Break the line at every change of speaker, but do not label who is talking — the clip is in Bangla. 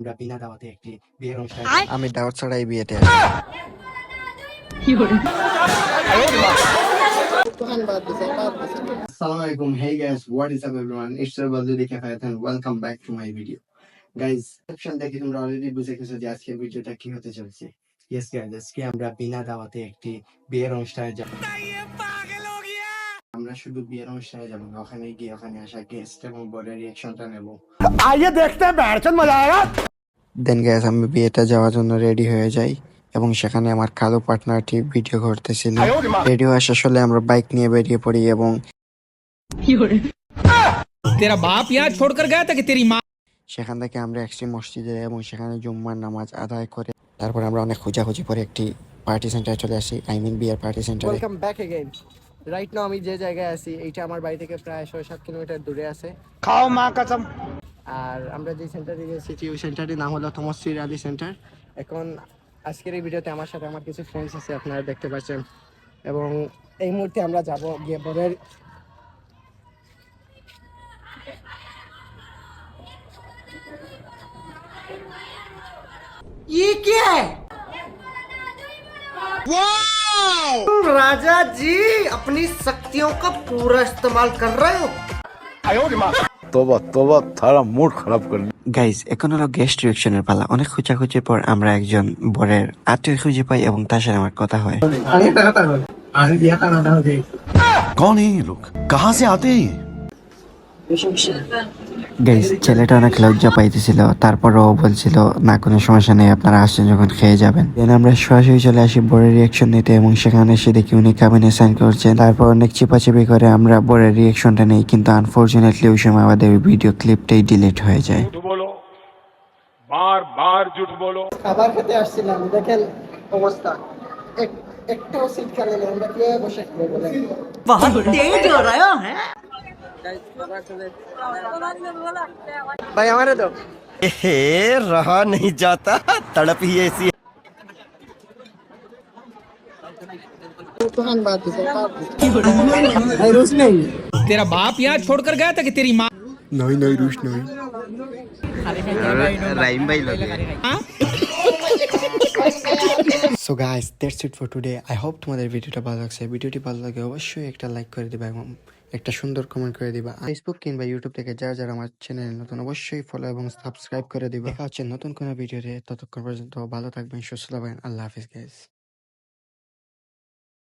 আমরা বিনা দাওয়াতে একটি বিয়ের অনুষ্ঠানে
আমি দাওয়াত ছাড়াই বিয়েতে
up everyone? It's your Baldi Kefayat and welcome back to my video. Guys, section দেখে তোমরা অলরেডি বুঝে গেছো যে আজকের ভিডিওটা কি হতে চলছে। ইয়েস গাইজ আজকে আমরা বিনা দাওয়াতে একটি বিয়ের অনুষ্ঠানে যাব আমরা শুধু বিয়ের অনুষ্ঠানে যাব ওখানে গিয়ে ওখানে আসা গেস্ট এবং বরের রিয়াকশনটা নেব।
আইয়ে দেখতে বেড়ছেন মজা আয়েগা দেন গ্যাস আমি বিয়েটা যাওয়ার জন্য রেডি হয়ে যাই এবং সেখানে আমার কালো পার্টনারটি ভিডিও করতেছিল। রেডিও আসা আসলে আমরা বাইক নিয়ে বেরিয়ে পড়ি এবং
তেরা বাপ ইয়া ছোড় কর গায়া তাকে তেরি মা
সেখান থেকে আমরা একটি মসজিদে এবং সেখানে জুম্মার নামাজ আদায় করে তারপর আমরা অনেক খোঁজাখুঁজি করে একটি পার্টি সেন্টারে চলে আসি আই মিন বিয়ার পার্টি সেন্টারে
welcome back again right now আমি যে জায়গায় আছি এইটা আমার বাড়ি থেকে প্রায় ছয় সাত কিলোমিটার দূরে আছে। খাও মা কাসম। আর আমরা যে সেন্টারে গেছি ওই সেন্টারটির নাম হলো থমসির আলী সেন্টার এখন আজকের এই ভিডিওতে আমার সাথে আমার কিছু ফ্রেন্ডস আছে আপনারা দেখতে পাচ্ছেন। এবং এই মুহূর্তে আমরা যাব গিয়ে বরের ই কে? राजा जी अपनी शक्तियों का पूरा इस्तेमाल कर रहे हो
तोबा तोबा थारा मूड खराब कर दिया
গাইজ এখন হলো গেস্ট রিয়েকশনের পালা অনেক খোঁজাখুঁজির পর আমরা একজন বরের আত্মীয় খুঁজে পাই এবং তার সাথে আমার কথা হয়
আমি একটা কথা বলি আমি বিয়ে কানাডা হতে
कौन है ये লোক कहाँ से आते हैं ये?
গাইজ ছেলেটা অনেক লজ্জা পাইতেছিল তারপরও ও বলছিল না কোনো সমস্যা নেই আপনারা আসছেন যখন খেয়ে যাবেন দেন আমরা সরাসরি চলে আসি বরের রিয়েকশন নিতে এবং সেখানে এসে দেখি উনি কাবিনে সাইন করছেন তারপর অনেক চিপাচিপি করে আমরা বরের রিয়েকশনটা নেই কিন্তু আনফর্চুনেটলি ওই সময় আমাদের ভিডিও ক্লিপটাই ডিলিট হয়ে যায়
झूठ बोलो बार बार झूठ बोलो
খাবার খেতে আসছিলাম দেখেন অবস্থা এক- একটাও সিট খালি নেই আমরা কিভাবে বসে খাবো भाई हमारे तो। हे
रहा नहीं जाता। तड़प ही ऐसी
तेरा बाप यहाँ छोड़कर गया था कि तेरी माँ?
नहीं नहीं रूस नहीं।
राइम भाई लगे
हाँ? So guys that's it for today I hope তোমাদের ভিডিওটা ভালো লাগছে। ভিডিওটি ভালো লাগে অবশ্যই একটা লাইক করে দিবা এবং একটা সুন্দর কমেন্ট করে দিবা। ফেসবুক কিংবা ইউটিউব থেকে যারা যারা আমার চ্যানেল নতুন, অবশ্যই ফলো এবং সাবস্ক্রাইব করে দিবা। দেখা হচ্ছে নতুন কোনো ভিডিওতে। ততক্ষণ পর্যন্ত ভালো থাকবেন, সুস্থ থাকবেন। আল্লাহ হাফিজ গাইস